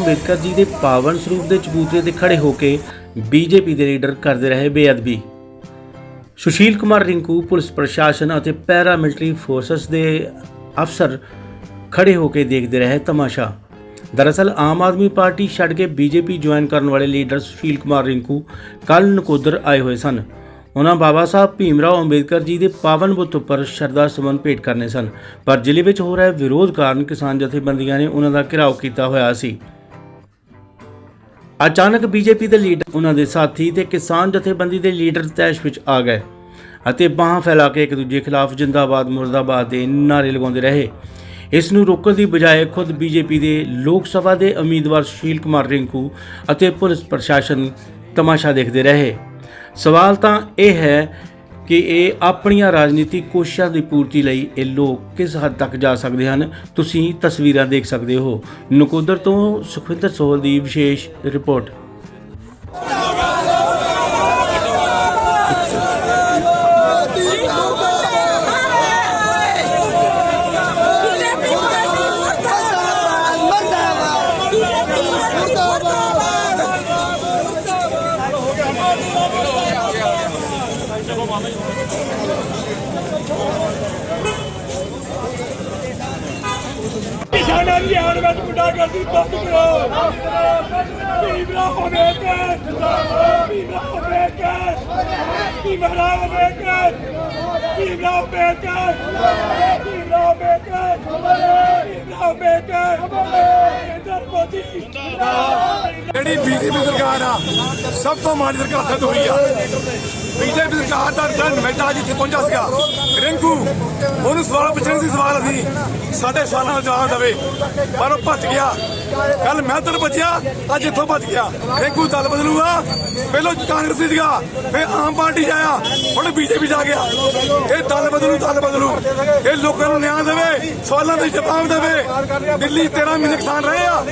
ਅੰਬੇਦਕਰ ਜੀ ਦੇ ਪਾਵਨ ਸਰੂਪ ਦੇ ਚਬੂਤਰੇ ਤੇ ਖੜੇ ਹੋ ਕੇ ਬੀਜੇਪੀ ਦੇ ਲੀਡਰ ਕਰਦੇ ਰਹੇ ਬੇਅਦਬੀ। ਸੁਸ਼ੀਲ ਕੁਮਾਰ ਰਿੰਕੂ, ਪੁਲਿਸ ਪ੍ਰਸ਼ਾਸਨ ਅਤੇ ਪੈਰਾ ਮਿਲਟਰੀ ਫੋਰਸਸ ਦੇ ਅਫਸਰ ਖੜੇ ਹੋ ਕੇ ਦੇਖਦੇ ਰਹੇ ਤਮਾਸ਼ਾ। ਦਰਅਸਲ, ਆਮ ਆਦਮੀ ਪਾਰਟੀ ਛੱਡ ਕੇ ਬੀਜੇਪੀ ਜੁਆਇਨ ਕਰਨ ਵਾਲੇ ਲੀਡਰ ਸੁਸ਼ੀਲ ਕੁਮਾਰ ਰਿੰਕੂ ਕੱਲ ਨਕੋਦਰ ਆਏ ਹੋਏ ਸਨ। ਉਹਨਾਂ ਬਾਬਾ ਸਾਹਿਬ ਭੀਮਰਾਓ ਅੰਬੇਦਕਰ ਜੀ ਦੇ ਪਾਵਨ ਬੁੱਤ ਉੱਪਰ ਸ਼ਰਧਾ ਸੁਮਨ ਭੇਟ ਕਰਨੇ ਸਨ। ਪਰ ਜ਼ਿਲ੍ਹੇ ਵਿੱਚ ਹੋ ਰਿਹਾ ਵਿਰੋਧ ਕਾਰਨ ਕਿਸਾਨ ਜਥੇਬੰਦੀਆਂ ਨੇ ਉਹਨਾਂ ਦਾ ਘਿਰਾਓ ਕੀਤਾ ਹੋਇਆ ਸੀ। ਅਚਾਨਕ ਬੀਜੇਪੀ ਦੇ ਲੀਡਰ ਉਹਨਾਂ ਦੇ ਸਾਥੀ ਤੇ ਕਿਸਾਨ ਜਥੇਬੰਦੀ ਦੇ ਲੀਡਰ ਤੈਸ਼ ਵਿੱਚ ਆ ਗਏ ਅਤੇ ਬਾਹਾਂ ਫੈਲਾ ਕੇ ਇੱਕ ਦੂਜੇ ਖਿਲਾਫ ਜਿੰਦਾਬਾਦ, ਮੁਰਦਾਬਾਦ ਦੇ ਨਾਰੇ ਲਗਾਉਂਦੇ ਰਹੇ। ਇਸ ਨੂੰ ਰੋਕਣ ਦੀ ਬਜਾਏ ਖੁਦ ਬੀਜੇਪੀ ਦੇ ਲੋਕ ਸਭਾ ਦੇ ਉਮੀਦਵਾਰ ਸੁਸ਼ੀਲ ਕੁਮਾਰ ਰਿੰਕੂ ਅਤੇ ਪੁਲਿਸ ਪ੍ਰਸ਼ਾਸਨ ਤਮਾਸ਼ਾ ਦੇਖਦੇ ਰਹੇ। ਸਵਾਲ ਤਾਂ ਇਹ ਹੈ ਕਿ ਇਹ ਆਪਣੀਆਂ ਰਾਜਨੀਤਿਕ ਕੋਸ਼ਿਸ਼ਾਂ ਦੀ ਪੂਰਤੀ ਲਈ ਇਹ ਲੋਕ ਕਿਸ ਹੱਦ ਤੱਕ ਜਾ ਸਕਦੇ ਹਨ, ਤੁਸੀਂ ਤਸਵੀਰਾਂ ਦੇਖ ਸਕਦੇ ਹੋ। ਨਕੋਦਰ ਤੋਂ ਸੁਖਵਿੰਦਰ ਸੋਹਲ ਦੀ ਵਿਸ਼ੇਸ਼ ਰਿਪੋਰਟ। ਕਿਸਾਨਾਂ ਦੀ ਆਣ ਵਿੱਚ ਮੁੰਡਾ ਬੰਦ ਕਰੋ। ਭੀਮਰਾ ਹੋਵੇ ਕੇ ਭੀਮਰਾ ਹੋਵੇ ਕੇ ਭੀਮਰਾ ਹੋਵੇ ਕੇ ਭੀਮਰਾ ਹੋਵੇ ਕੇ ਭੀਮਰਾ ਹੋਵੇ ਕੇ ਭੀਮਰਾ ਹੋਵੇ ਕੇ ਇੰਦਰ ਮੋਦੀ ਜਿਹੜੀ ਬੀਜੇਪੀ ਸਰਕਾਰ ਆ, ਸਭ ਤੋਂ ਮਾੜੀ ਸਰਕਾਰ ਸਾਧ ਹੋਈ ਆ। ਬੀਜੇਪੀ ਸਰਕਾਰ ਦਾ ਦੰਡ ਜਿੱਥੇ ਪਹੁੰਚਾ ਸੀਗਾ। ਰਿੰਕੂ ਉਹਨੂੰ ਸਵਾਲ ਪੁੱਛਣ ਸੀ ਸਵਾਲ ਅਸੀਂ। ਸਾਡੇ ਸਵਾਲਾਂ ਦਾ ਜਵਾਬ ਦੇਵੇ। ਪਰ ਉਹ ਭੱਜ ਗਿਆ। ਕੱਲ ਮੈਂ ਬਚਿਆ ਅੱਜ ਇੱਥੋਂ ਭੱਜ ਗਿਆ। ਰਿੰਕੂ ਦਲ ਬਦਲੂਗਾ? ਪਹਿਲਾਂ ਕਾਂਗਰਸੀ ਸੀਗਾ, ਫਿਰ ਆਮ ਪਾਰਟੀ ਆਇਆ। ਹੁਣ ਬੀਜੇਪੀ ਜਾ ਗਿਆ। ਇਹ ਦਲ ਬਦਲੂ ਦਲ ਬਦਲੂ। ਇਹ ਲੋਕਾਂ ਨੂੰ ਨਿਆਂ ਦੇਵੇ, ਸਵਾਲਾਂ ਦੇ ਜਵਾਬ ਦੇਵੇ। ਦਿੱਲੀ 13 ਮਹੀਨੇ ਕਿਸਾਨ ਰਹੇ ਆ।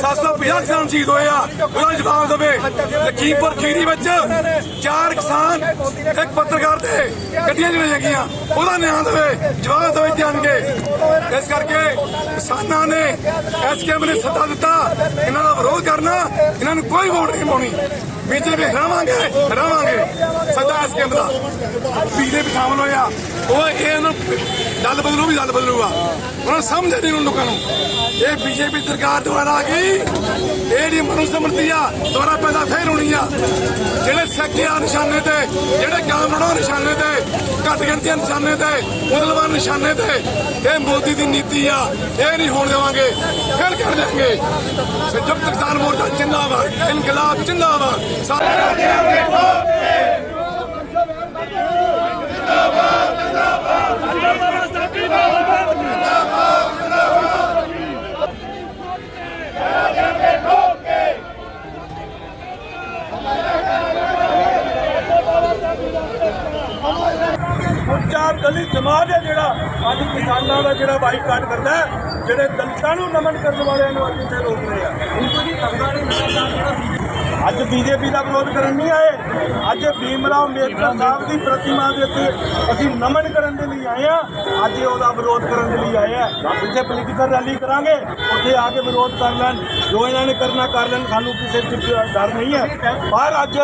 750 ਕਿਸਾਨ ਸ਼ਹੀਦ ਹੋਏ ਆ। ਉਹਦਾ ਜਵਾਬ ਦੇਵੇ। ਲਖੀਮਪੁਰ ਖੀਰੀ ਵਿੱਚ ਚਾਰ ਕਿਸਾਨ ਇੱਕ ਪੱਤਰਕਾਰ ਤੇ ਗੱਡੀਆਂ ਜਿਹੜੀਆਂ ਹੈਗੀਆਂ, ਉਹਦਾ ਨਿਆਂ ਦੇਵੇ। ਜਵਾਬ ਦੇਵੇ ਜਾਣਗੇ ਇਸ ਕਰਕੇ ਕਿਸਾਨਾਂ ਨੇ ਐਸਕੇਐਮ ਨੇ ਸੱਦਾ ਦਿੱਤਾ, ਇਹਨਾਂ ਦਾ ਵਿਰੋਧ ਕਰਨਾ, ਇਹਨਾਂ ਨੂੰ ਕੋਈ ਵੋਟ ਨਹੀਂ ਪਾਉਣੀ। ਬੀਜੇਪੀ ਹਰਾਵਾਂਗੇ ਹਰਾਵਾਂਗੇ ਸੱਦਾ ਐਸਕੇਐਮ ਦਾ ਬੀਜੇਪੀ ਸ਼ਾਮਲ ਹੋਇਆ। ਉਹ ਇਹ ਇਹਨੂੰ ਦਲ ਬਦਲੂ ਵੀ ਦਲ ਬਦਲੂਗਾ। ਉਹਨਾਂ ਸਮਝ ਨਹੀਂ ਉਹਨਾਂ ਲੋਕਾਂ ਨੂੰ ਇਹ ਬੀਜੇਪੀ ਸਰਕਾਰ ਦੁਆਰਾ ਆ ਗਈ। ਇਹ ਦੀ ਆ, ਦੁਆਰਾ ਪੈਦਾ ਫੇਰ ਹੋਣੀ ਆ। ਜਿਹੜੇ ਸੱਕਿਆ ਨਿਸ਼ਾਨੇ ਤੇ, ਜਿਹੜੇ ਕਾਮਰੜੋ ਨਿਸ਼ਾਨੇ ਤੇ, ਘੱਟ ਗਿਣਤੀਆਂ ਨਿਸ਼ਾਨੇ ਤੇ ਮੁਸਲਮਾਨ ਨਿਸ਼ਾਨੇ ਤੇ, ਇਹ ਮੋਦੀ ਦੀ ਨੀਤੀ ਆ। ਇਹ ਨਹੀਂ ਹੋਣ ਦੇਵਾਂਗੇ। ਫਿਰ ਕਰ ਦੇਵਾਂਗੇ ਸੰਯੁਕਤ ਕਿਸਾਨ ਮੋਰਚਾ ਜਿੰਦਾਬਾਦ, ਇਨਕਲਾਬ ਜਿੰਦਾਬਾਦ। ਸਾਰੇ ਉੱਚਾ ਦਲਿਤ ਸਮਾਜ ਹੈ ਜਿਹੜਾ ਅੱਜ ਕਿਸਾਨਾਂ ਦਾ ਜਿਹੜਾ ਬਾਈਕਾਟ ਕਰਦਾ ਜਿਹੜੇ ਦਲਿਤਾਂ ਨੂੰ ਨਮਨ ਕਰਨ ਵਾਲਿਆਂ ਨੂੰ ਅੱਜ ਇੱਥੇ ਰੋਕ ਰਹੇ ਆ। ਅੱਜ ਬੀਜੇਪੀ ਦਾ ਵਿਰੋਧ ਕਰਨ ਨਹੀਂ ਆਏ। ਅੱਜ ਭੀਮ ਰਾਓ ਅੰਬੇਦਕਰ ਸਾਹਿਬ ਦੀ ਪ੍ਰਤਿਮਾ ਦੇ ਉੱਤੇ ਅਸੀਂ ਨਮਨ ਕਰਨ ਦੇ ਲਈ ਆਏ ਆ ਅੱਜ ਉਹਦਾ ਵਿਰੋਧ ਕਰਨ ਦੇ ਲਈ ਆਏ ਆ ਜਿੱਥੇ ਪੋਲੀਟੀਕਲ ਰੈਲੀ ਕਰਾਂਗੇ। ਉੱਥੇ ਆ ਕੇ ਵਿਰੋਧ ਕਰ ਲੈਣ। ਜੋ ਇਹਨਾਂ ਨੇ ਕਰਨਾ ਕਰ ਲੈਣ, ਸਾਨੂੰ ਕਿਸੇ ਚੀਜ਼ ਦਾ ਡਰ ਨਹੀਂ ਹੈ। ਪਰ ਅੱਜ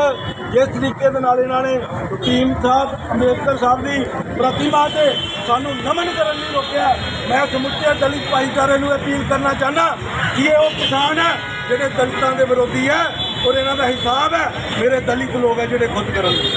ਜਿਸ ਤਰੀਕੇ ਦੇ ਨਾਲ ਇਹਨਾਂ ਨੇ ਭੀਮ ਸਾਹਿਬ, ਅੰਬੇਦਕਰ ਸਾਹਿਬ ਦੀ ਪ੍ਰਤਿਮਾ ਤੇ ਸਾਨੂੰ ਨਮਨ ਕਰਨ ਲਈ ਰੋਕਿਆ ਮੈਂ ਸਮੁੱਚੇ ਦਲਿਤ ਭਾਈਚਾਰੇ ਨੂੰ ਅਪੀਲ ਕਰਨਾ ਚਾਹੁੰਦਾ ਕਿ ਇਹ ਉਹ ਕਿਸਾਨ ਹੈ ਜਿਹੜੇ ਦਲਿਤਾਂ ਦੇ ਵਿਰੋਧੀ ਹੈ। ਔਰ ਇਹਨਾਂ ਦਾ ਹਿਸਾਬ ਹੈ ਮੇਰੇ ਦਲਿਤ ਲੋਕ ਹੈ ਜਿਹੜੇ ਖੁਦ ਕਰਨਗੇ